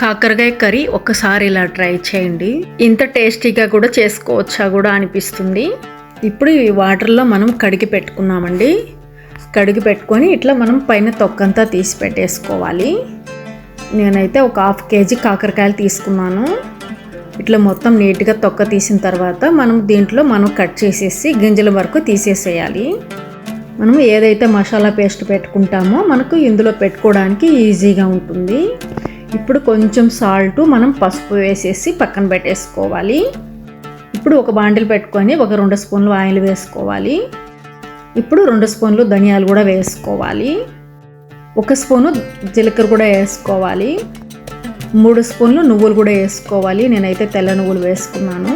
కాకరకాయ కర్రీ ఒక్కసారి ఇలా ట్రై చేయండి. ఇంత టేస్టీగా కూడా చేసుకోవచ్చా కూడా అనిపిస్తుంది. ఇప్పుడు ఈ వాటర్లో మనం కడిగి పెట్టుకున్నామండి. కడిగి పెట్టుకొని ఇట్లా మనం పైన తొక్కంతా తీసి పెట్టేసుకోవాలి. నేనైతే ఒక హాఫ్ కేజీ కాకరకాయలు తీసుకున్నాను. ఇట్లా మొత్తం నీట్గా తొక్క తీసిన తర్వాత మనం దీంట్లో మనం కట్ చేసేసి గింజల వరకు తీసేసేయాలి. మనం ఏదైతే మసాలా పేస్ట్ పెట్టుకుంటామో మనకు ఇందులో పెట్టుకోవడానికి ఈజీగా ఉంటుంది. ఇప్పుడు కొంచెం సాల్ట్ మనం పసుపు వేసేసి పక్కన పెట్టేసుకోవాలి. ఇప్పుడు ఒక బాండిల్ పెట్టుకొని ఒక రెండు స్పూన్లు ఆయిల్ వేసుకోవాలి. ఇప్పుడు రెండు స్పూన్లు ధనియాలు కూడా వేసుకోవాలి. ఒక స్పూను జీలకర్ర కూడా వేసుకోవాలి. మూడు స్పూన్లు నువ్వులు కూడా వేసుకోవాలి. నేనైతే తెల్ల నువ్వులు వేసుకున్నాను.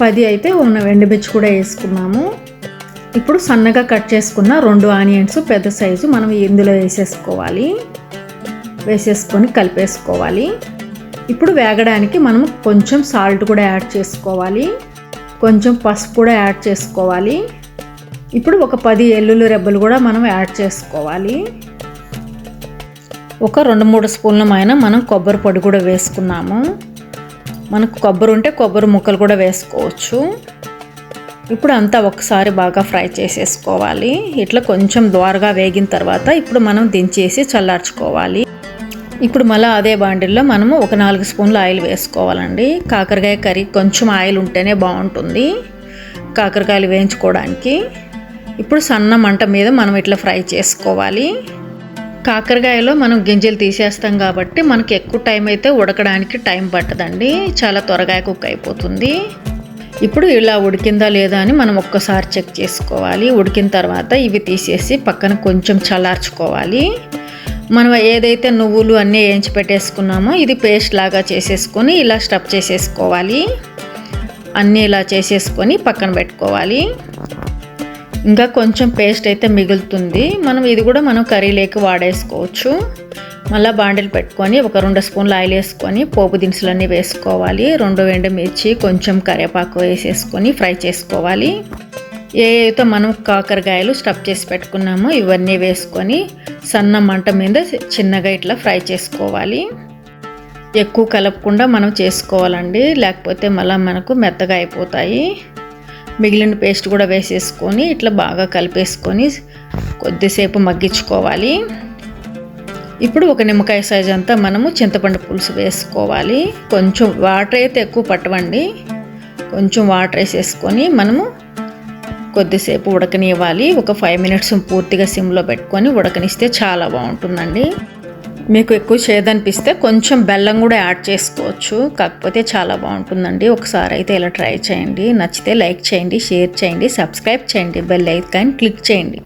పది అయితే ఉన్న ఎండుమిర్చి కూడా వేసుకున్నాము. ఇప్పుడు సన్నగా కట్ చేసుకున్న రెండు ఆనియన్స్ పెద్ద సైజు మనం ఇందులో వేసేసుకోవాలి. వేసేసుకొని కలిపేసుకోవాలి. ఇప్పుడు వేగడానికి మనం కొంచెం సాల్ట్ కూడా యాడ్ చేసుకోవాలి. కొంచెం పసుపు కూడా యాడ్ చేసుకోవాలి. ఇప్పుడు ఒక పది ఎల్లుల్లి రెబ్బలు కూడా మనం యాడ్ చేసుకోవాలి. ఒక రెండు మూడు స్పూన్ల అయినా మనం కొబ్బరి పొడి కూడా వేసుకున్నాము. మనకు కొబ్బరి ఉంటే కొబ్బరి ముక్కలు కూడా వేసుకోవచ్చు. ఇప్పుడు అంతా ఒకసారి బాగా ఫ్రై చేసేసుకోవాలి. ఇట్లా కొంచెం ద్వారగా వేగిన తర్వాత ఇప్పుడు మనం దించేసి చల్లార్చుకోవాలి. ఇప్పుడు మళ్ళీ అదే బాండిల్లో మనము ఒక నాలుగు స్పూన్లు ఆయిల్ వేసుకోవాలండి. కాకరకాయ కర్రీ కొంచెం ఆయిల్ ఉంటేనే బాగుంటుంది. కాకరకాయలు వేయించుకోవడానికి. ఇప్పుడు సన్న మంట మీద మనం ఇట్లా ఫ్రై చేసుకోవాలి. కాకరకాయలో మనం గింజలు తీసేస్తాం కాబట్టి మనకి ఎక్కువ టైం అయితే ఉడకడానికి టైం పట్టదండి. చాలా త్వరగా కుక్ అయిపోతుంది. ఇప్పుడు ఇలా ఉడికిందా లేదా అని మనం ఒక్కసారి చెక్ చేసుకోవాలి. ఉడికిన తర్వాత ఇవి తీసేసి పక్కన కొంచెం చల్లార్చుకోవాలి. మనం ఏదైతే నువ్వులు అన్నీ వేయించి పెట్టేసుకున్నామో ఇది పేస్ట్ లాగా చేసేసుకొని ఇలా స్టఫ్ చేసేసుకోవాలి. అన్నీ ఇలా చేసేసుకొని పక్కన పెట్టుకోవాలి. ఇంకా కొంచెం పేస్ట్ అయితే మిగులుతుంది. మనం ఇది కూడా మనం కర్రీలోకి వాడేసుకోవచ్చు. మళ్ళీ బాండిల్ పెట్టుకొని ఒక రెండు స్పూన్లు ఆయిల్ వేసుకొని పోపు దినుసులన్నీ వేసుకోవాలి. రెండు ఎండుమిర్చి కొంచెం కరివేపాకు వేసేసుకొని ఫ్రై చేసుకోవాలి. ఏ అయితే మనం కాకరకాయలు స్టఫ్ చేసి పెట్టుకున్నామో ఇవన్నీ వేసుకొని సన్న మంట మీద చిన్నగా ఇట్లా ఫ్రై చేసుకోవాలి. ఎక్కువ కలపకుండా మనం చేసుకోవాలండి. లేకపోతే మళ్ళీ మనకు మెత్తగా అయిపోతాయి. మిగిలిన పేస్ట్ కూడా వేసేసుకొని ఇట్లా బాగా కలిపేసుకొని కొద్దిసేపు మగ్గించుకోవాలి. ఇప్పుడు ఒక నిమ్మకాయ సైజ్ అంతా మనము చింతపండు పులుసు వేసుకోవాలి. కొంచెం వాటర్ అయితే ఎక్కువ పట్టవండి. కొంచెం వాటర్ వేసేసుకొని మనము కొద్దిసేపు ఉడకనివ్వాలి. ఒక ఫైవ్ మినిట్స్ పూర్తిగా సిమ్లో పెట్టుకొని ఉడకనిస్తే చాలా బాగుంటుందండి. మీకు ఎక్కువ చేదనిపిస్తే కొంచెం బెల్లం కూడా యాడ్ చేసుకోవచ్చు. కాకపోతే చాలా బాగుంటుందండి. ఒకసారి అయితే ఇలా ట్రై చేయండి. నచ్చితే లైక్ చేయండి షేర్ చేయండి సబ్స్క్రైబ్ చేయండి బెల్ ఐకాన్ క్లిక్ చేయండి.